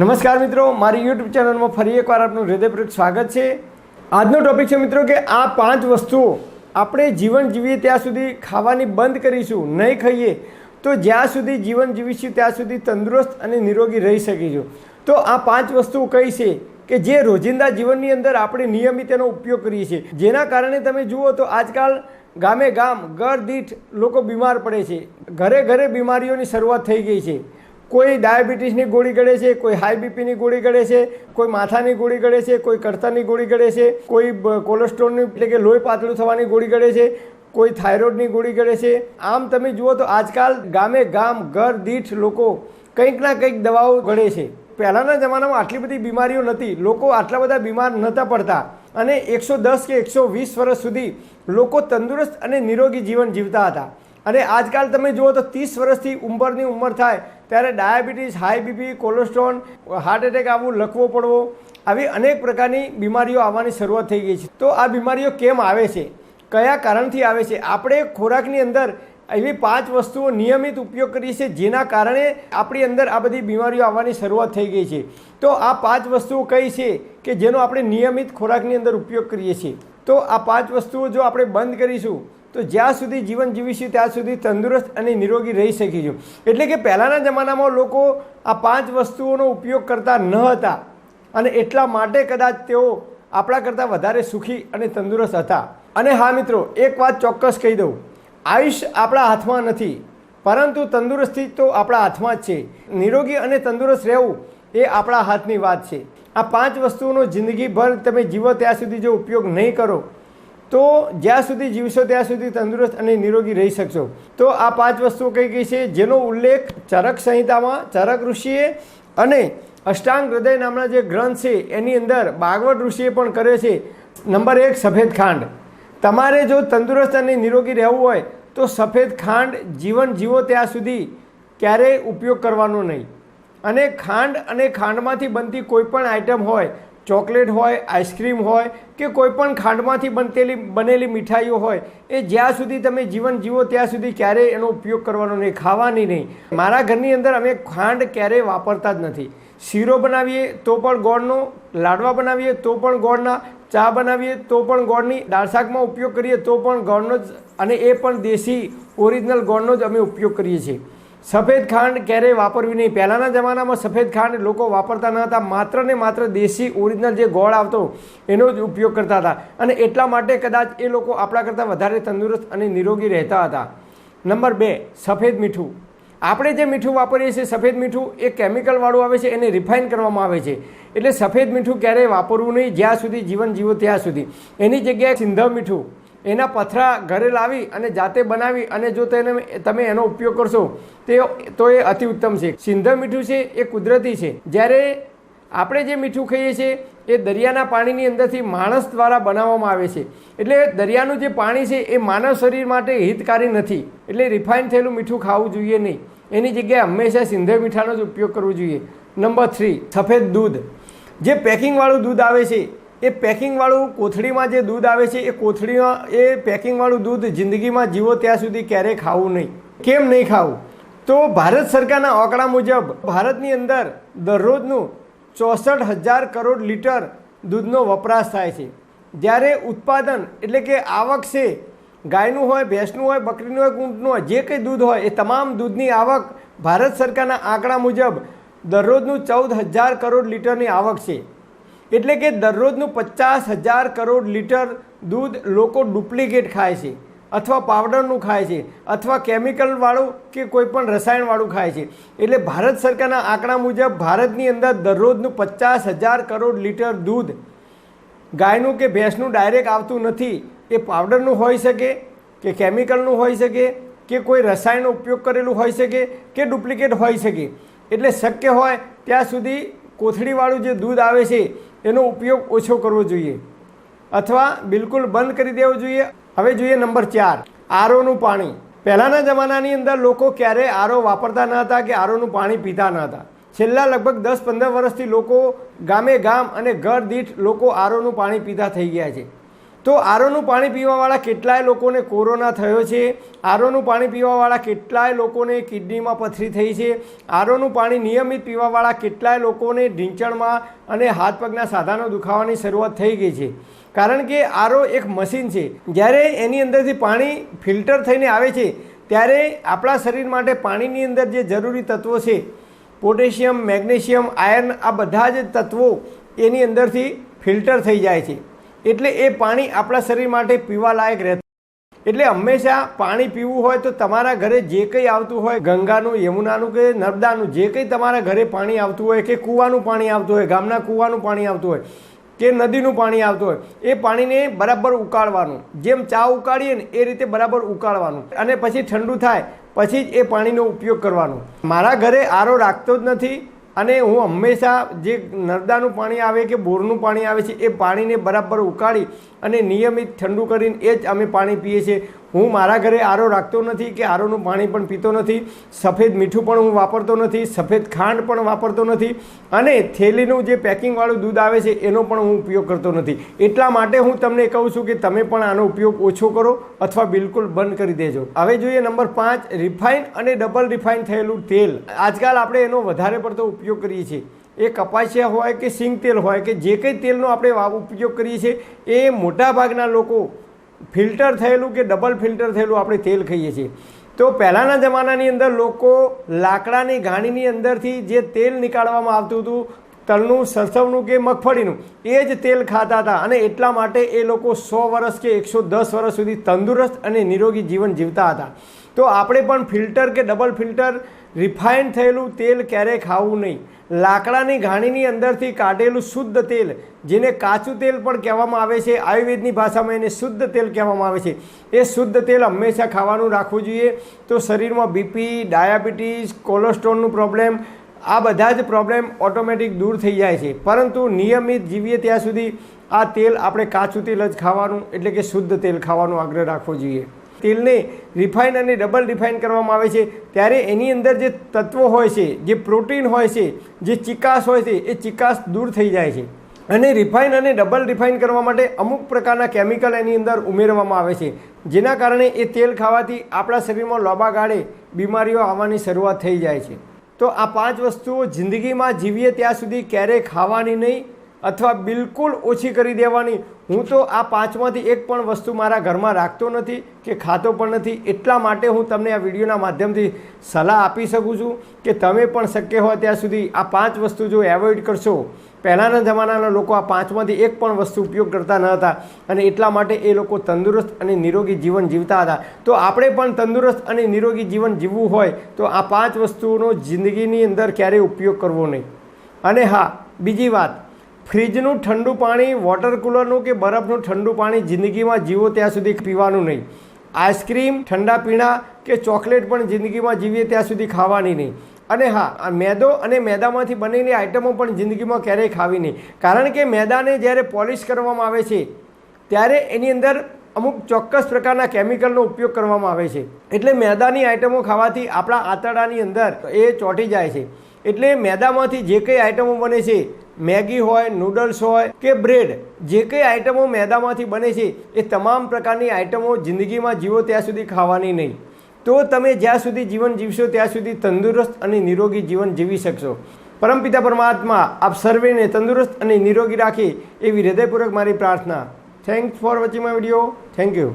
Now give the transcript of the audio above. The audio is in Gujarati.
નમસ્કાર મિત્રો, મારી યુટ્યુબ ચેનલમાં ફરી એકવાર આપનું હૃદયપૂર્વક સ્વાગત છે. આજનો ટોપિક છે મિત્રો કે આ પાંચ વસ્તુઓ આપણે જીવન જીવીએ ત્યાં સુધી ખાવાની બંધ કરીશું, નહીં ખાઈએ, તો જ્યાં સુધી જીવન જીવીશું ત્યાં સુધી તંદુરસ્ત અને નિરોગી રહી શકીશું. તો આ પાંચ વસ્તુઓ કઈ છે કે જે રોજિંદા જીવનની અંદર આપણે નિયમિત એનો ઉપયોગ કરીએ છીએ. જેના કારણે તમે જુઓ તો આજકાલ ગામે ગામ ઘર દીઠ લોકો બીમાર પડે છે. ઘરે ઘરે બીમારીઓની શરૂઆત થઈ ગઈ છે. કોઈ ડાયાબિટીસની ગોળી ગળે છે, કોઈ હાઈ બીપીની ગોળી ગળે છે, કોઈ માથાની ગોળી ગળે છે, કોઈ કડતાની ગોળી ગળે છે, કોઈ કોલેસ્ટ્રોલની એટલે કે લોહી પાતળું થવાની ગોળી ગળે છે, કોઈ થાઇરોઇડની ગોળી ગળે છે. આમ તમે જુઓ તો આજકાલ ગામે ગામ, ઘર, દીઠ લોકો કંઈક ના કંઈક દવાઓ ગળે છે. પહેલાંના જમાનામાં આટલી બધી બીમારીઓ નથી લોકો આટલા બધા બીમાર નહોતા પડતા. અને એકસો દસ કે એકસો વીસ વર્ષ સુધી લોકો તંદુરસ્ત અને નિરોગી જીવન જીવતા હતા. અને આજકાલ તમે જુઓ તો ત્રીસ વર્ષથી ઉંમરની ઉંમર થાય. ત્યારે diabetes, high BP, cholesterol heart attack આવવું લખવો પડવો, આવી અનેક પ્રકારની બીમારીઓ આવવાની શરૂઆત થઈ ગઈ છે. તો આ બીમારીઓ કેમ આવે છે? કયા કારણથી આવે છે? આપણે ખોરાકની અંદર એવી પાંચ વસ્તુઓ નિયમિત ઉપયોગ કરીએ છીએ જેના કારણે આપણી અંદર આ બધી બીમારીઓ આવવાની શરૂઆત થઈ ગઈ છે. તો આ પાંચ વસ્તુઓ કઈ છે કે જેનો આપણે નિયમિત ખોરાકની અંદર ઉપયોગ કરીએ છીએ? તો આ પાંચ વસ્તુઓ જો આપણે બંધ કરીશું તો જ્યાં સુધી જીવન જીવીશું, ત્યાં સુધી તંદુરસ્ત અને નિરોગી રહી શકીશું. એટલે કે પહેલાંના જમાનામાં લોકો આ પાંચ વસ્તુઓનો ઉપયોગ કરતા ન હતા અને એટલા માટે કદાચ તેઓ આપણા કરતાં વધારે સુખી અને તંદુરસ્ત હતા. અને હા મિત્રો, એક વાત ચોક્કસ કહી દઉં. આયુષ્ય આપણા હાથમાં નથી, પરંતુ તંદુરસ્તી તો આપણા હાથમાં જ છે. નિરોગી અને તંદુરસ્ત રહેવું એ આપણા હાથની વાત છે. આ પાંચ વસ્તુઓનો જિંદગીભર તમે જીવો ત્યાં સુધી જો ઉપયોગ નહીં કરો તો જ્યાં સુધી જીવશો ત્યાં સુધી તંદુરસ્ત અને નિરોગી રહી શકશો. તો આ પાંચ વસ્તુઓ કઈ કઈ છે? જેનો ઉલ્લેખ ચરક સંહિતામાં, ચરક ઋષિએ અને અષ્ટાંગ હૃદય નામના જે ગ્રંથ છે, એની અંદર બાગવટ ઋષિએ પણ કર્યો છે. નંબર એક, સફેદ ખાંડ. તમારે જો તંદુરસ્ત અને નિરોગી રહેવું હોય, તો સફેદ ખાંડ જીવન જીવો ત્યાં સુધી ક્યારેય ઉપયોગ કરવાનો નહીં. અને ખાંડ અને ખાંડમાંથી બનતી કોઈ પણ આઈટમ હોય ચોકલેટ હોય, આઈસ્ક્રીમ હોય કે કોઈ પણ ખાંડમાંથી બનતેલી, બનેલી મીઠાઈઓ હોય, એ જ્યાં સુધી તમે જીવન જીવો ત્યાં સુધી ક્યારેય એનો ઉપયોગ કરવાનો નહીં, ખાવાની નહીં. મારા ઘરની અંદર અમે ખાંડ ક્યારેય વાપરતા જ નથી. શીરો બનાવીએ તો પણ ગોળનો, લાડવા બનાવીએ તો પણ ગોળના, ચા બનાવીએ તો પણ ગોળની, દાળ શાકમાં ઉપયોગ કરીએ તો પણ ગોળનો જ, અને એ પણ દેશી, ઓરિજિનલ ગોળનો જ અમે ઉપયોગ કરીએ છીએ. સફેદ ખાંડ ક્યારેય વાપરવી નહીં. પહેલાંના જમાનામાં સફેદ ખાંડ લોકો વાપરતા ન હતા. માત્ર ને માત્ર દેશી ઓરિજિનલ જે ગોળ આવતો એનો જ ઉપયોગ કરતા હતા. અને એટલા માટે કદાચ એ લોકો આપણા કરતાં વધારે તંદુરસ્ત અને નિરોગી રહેતા હતા. નંબર બે, સફેદ મીઠું. આપણે જે મીઠું વાપરીએ છીએ, સફેદ મીઠું એ કેમિકલવાળું આવે છે, એને રિફાઇન કરવામાં આવે છે. એટલે સફેદ મીઠું ક્યારેય વાપરવું નહીં, જ્યાં સુધી જીવન જીવો ત્યાં સુધી. એની જગ્યાએ સિંધવ મીઠું એના પથરા ઘરે લાવી અને જાતે બનાવી અને જો તેને તમે એનો ઉપયોગ કરશો, તે તો એ અતિ ઉત્તમ છે. સિંધર મીઠું છે, એ કુદરતી છે. જ્યારે આપણે જે મીઠું ખાઈએ છીએ, એ દરિયાના પાણીની અંદરથી માણસ દ્વારા બનાવવામાં આવે છે. એટલે દરિયાનું જે પાણી છે, એ માનવ શરીર માટે હિતકારી નથી. એટલે રિફાઇન થયેલું મીઠું ખાવું જોઈએ નહીં. એની જગ્યાએ હંમેશા સિંધર મીઠાનો જ ઉપયોગ કરવો જોઈએ. નંબર થ્રી, સફેદ દૂધ. જે પેકિંગવાળું દૂધ આવે છે એ પેકિંગવાળું કોથળીમાં જે દૂધ આવે છે, એ કોથળીમાં, એ પેકિંગવાળું દૂધ જિંદગીમાં જીવો ત્યાં સુધી ક્યારેય ખાવું નહીં. કેમ નહીં ખાવું? તો ભારત સરકારના આંકડા મુજબ ભારતની અંદર દરરોજનું ચોસઠ હજાર કરોડ લીટર દૂધનો વપરાશ થાય છે. જ્યારે ઉત્પાદન એટલે કે આવક છે, ગાયનું હોય, ભેંસનું હોય, બકરીનું હોય ઊંટનું હોય, જે કંઈ દૂધ હોય, એ તમામ દૂધની આવક ભારત સરકારના આંકડા મુજબ દરરોજનું ચૌદ હજાર કરોડ લીટરની આવક છે. એટલે કે દરરોજનું પચાસ હજાર કરોડ લીટર દૂધ લોકો ડુપ્લિકેટ ખાય છે, અથવા પાવડરનું ખાય છે, અથવા કેમિકલવાળું કે કોઈપણ રસાયણવાળું ખાય છે. એટલે ભારત સરકારના આંકડા મુજબ ભારતની અંદર દરરોજનું પચાસ હજાર કરોડ લીટર દૂધ ગાયનું કે ભેંસનું ડાયરેક્ટ આવતું નથી. એ પાવડરનું હોઈ શકે, કે કેમિકલનું હોઈ શકે, કે કોઈ રસાયણનો ઉપયોગ કરેલું હોઈ શકે, કે ડુપ્લિકેટ હોઈ શકે. એટલે શક્ય હોય ત્યાં સુધી કોથળીવાળું જે દૂધ આવે છે એનો ઉપયોગ ઓછો કરવો જોઈએ. અથવા બિલકુલ બંધ કરી દેવો જોઈએ. હવે જોઈએ નંબર ચાર, આરોનું પાણી. પહેલાંના જમાનાની અંદર લોકો ક્યારેય આરો વાપરતા ન હતા કે આરોનું પાણી પીતા ન હતા. છેલ્લા લગભગ દસ પંદર વર્ષથી લોકો ગામે ગામ અને ઘર દીઠ લોકો આરોનું પાણી પીતા થઈ ગયા છે. તો આરોનું પાણી પીવાવાળા કેટલાય લોકોને કોરોના થયો છે. આરોનું પાણી પીવાવાળા કેટલાય લોકોને કિડનીમાં પથરી થઈ છે. આરોનું પાણી નિયમિત પીવાવાળા કેટલાય લોકોને ઢીંચણમાં અને હાથ પગના સાધાનો દુખાવાની શરૂઆત થઈ ગઈ છે. કારણ કે આરો એક મશીન છે. જ્યારે એની અંદરથી પાણી ફિલ્ટર થઈને આવે છે, ત્યારે આપણા શરીર માટે પાણીની અંદર જે જરૂરી તત્વો છે, પોટેશિયમ, મેગ્નેશિયમ, આયર્ન, આ બધા જ તત્વો એની અંદરથી ફિલ્ટર થઈ જાય છે. એટલે એ પાણી આપણા શરીર માટે પીવા લાયક રહેતું. એટલે હંમેશા પાણી પીવું હોય તો તમારા ઘરે જે કંઈ આવતું હોય, ગંગાનું, યમુનાનું કે નર્મદાનું, જે કંઈ તમારા ઘરે પાણી આવતું હોય કે કૂવાનું પાણી આવતું હોય, ગામના કૂવાનું પાણી આવતું હોય કે નદીનું પાણી આવતું હોય, એ પાણીને બરાબર ઉકાળવાનું. જેમ ચા ઉકાળીએ ને એ રીતે બરાબર ઉકાળવાનું. અને પછી ઠંડુ થાય, પછી જ એ પાણીનો ઉપયોગ કરવાનો. મારા ઘરે આરો રાખતો જ નથી. અને હું હંમેશા જે નર્મદાનું પાણી આવે કે બોરનું પાણી આવે છે, એ પાણીને બરાબર ઉકાળી અને નિયમિત ઠંડુ કરીને એ જ અમે પાણી પીએ છીએ. હું મારા ઘરે આરો રાખતો નથી કે આરોનું પાણી પણ પીતો નથી, સફેદ મીઠું પણ હું વાપરતો નથી, સફેદ ખાંડ પણ વાપરતો નથી અને થેલીનું જે પેકિંગવાળું દૂધ આવે છે એનો પણ હું ઉપયોગ કરતો નથી. એટલા માટે હું તમને કહું છું કે તમે પણ આનો ઉપયોગ ઓછો કરો અથવા બિલકુલ બંધ કરી દેજો. હવે જોઈએ નંબર પાંચ, રિફાઇન અને ડબલ રિફાઇન થયેલું તેલ. આજકાલ આપણે એનો વધારે પડતો ઉપયોગ કરીએ છીએ. એ કપાસિયા હોય કે સિંગ તેલ હોય કે જે કંઈ તેલનો આપણે ઉપયોગ કરીએ છીએ, એ મોટાભાગના લોકો ફિલ્ટર થયેલું કે ડબલ ફિલ્ટર થયેલું આપણે તેલ ખાઈએ છીએ. તો પહેલાંના જમાનાની અંદર લોકો લાકડાની ઘાણીની અંદરથી જે તેલ નીકાળવામાં આવતું હતું, તલનું, સરસવનું કે મગફળીનું, એ જ તેલ ખાતા હતા. અને એટલા માટે એ લોકો સો વર્ષ કે એકસો દસ વર્ષ સુધી તંદુરસ્ત અને નિરોગી જીવન જીવતા હતા. તો આપણે પણ ફિલ્ટર કે ડબલ ફિલ્ટર રિફાઇન થયેલું તેલ ક્યારેય ખાવું નહીં. લાકડાની ઘાણીની અંદરથી કાઢેલું શુદ્ધ તેલ, જેને કાચું તેલ પણ કહેવામાં આવે છે, આયુર્વેદની ભાષામાં એને શુદ્ધ તેલ કહેવામાં આવે છે. એ શુદ્ધ તેલ હંમેશા ખાવાનું રાખવું જોઈએ. તો શરીરમાં બીપી, ડાયાબિટીસ, કોલેસ્ટ્રોલનું પ્રોબ્લેમ, આ બધા જ પ્રોબ્લેમ ઓટોમેટિક દૂર થઈ જાય છે. પરંતુ નિયમિત જીવીએ ત્યાં સુધી આ તેલ આપણે કાચું તેલ જ ખાવાનું, એટલે કે શુદ્ધ તેલ ખાવાનો આગ્રહ રાખવો જોઈએ. તેલને રિફાઇન અને ડબલ રિફાઇન કરવામાં આવે છે. ત્યારે એની અંદર જે તત્વો હોય છે, જે પ્રોટીન હોય છે, જે ચિકાસ હોય છે, એ ચિકાસ દૂર થઈ જાય છે. અને રિફાઇન અને ડબલ રિફાઇન કરવા માટે અમુક પ્રકારના કેમિકલ એની અંદર ઉમેરવામાં આવે છે. જેના કારણે એ તેલ ખાવાથી આપણા શરીરમાં લોબા ગાળે બીમારીઓ આવવાની શરૂઆત થઈ જાય છે. તો આ પાંચ વસ્તુઓ જિંદગીમાં જીવીએ ત્યાં સુધી ક્યારેય ખાવાની નહીં. અથવા બિલકુલ ઓછી કરી દેવાની. હું તો આ પાંચમાંથી એક પણ વસ્તુ મારા ઘરમાં રાખતો નથી કે ખાતો પણ નથી. એટલા માટે હું તમને આ વિડીયોના માધ્યમથી સલાહ આપી શકું છું કે તમે પણ શક્ય હોય ત્યાં સુધી આ પાંચ વસ્તુ જો એવોઇડ કરશો. પહેલાંના જમાનાના લોકો આ પાંચમાંથી એક પણ વસ્તુ ઉપયોગ કરતા ન હતા અને એટલા માટે એ લોકો તંદુરસ્ત અને નિરોગી જીવન જીવતા હતા. તો આપણે પણ તંદુરસ્ત અને નિરોગી જીવન જીવવું હોય તો આ પાંચ વસ્તુઓનો જિંદગીની અંદર ક્યારેય ઉપયોગ કરવો નહીં. અને હા, બીજી વાત. ફ્રીજનું ઠંડુ પાણી વોટર કુલરનું કે બરફનું ઠંડુ પાણી જિંદગીમાં જીવો ત્યાં સુધી પીવાનું નહીં. આઈસ્ક્રીમ ઠંડા પીણા કે ચોકલેટ પણ જિંદગીમાં જીવીએ ત્યાં સુધી ખાવાની નહીં. અને હા મેદો અને મેદામાંથી બનેલી આઇટમો પણ જિંદગીમાં ક્યારેય ખાવી નહીં. કારણ કે મેદાને જ્યારે પોલિશ કરવામાં આવે છે, ત્યારે એની અંદર અમુક ચોક્કસ પ્રકારના કેમિકલનો ઉપયોગ કરવામાં આવે છે. એટલે મેદાની આઇટમો ખાવાથી આપણા આંતરડાની અંદર એ ચોંટી જાય છે. એટલે મેદામાંથી જે કંઈ આઇટમો બને છે મેગી હોય, નૂડલ્સ હોય કે બ્રેડ, જે કંઈ આઇટમો મેદામાંથી બને છે, એ તમામ પ્રકારની આઇટમો જિંદગીમાં જીવો ત્યાં સુધી ખાવાની નહીં. તો તમે જ્યાં સુધી જીવન જીવશો, ત્યાં સુધી તંદુરસ્ત અને નિરોગી જીવન જીવી શકશો. પરમપિતા પરમાત્મા, આપ સર્વેને તંદુરસ્ત અને નિરોગી રાખે એવી હૃદયપૂર્વક મારી પ્રાર્થના. Thanks for watching my video thank you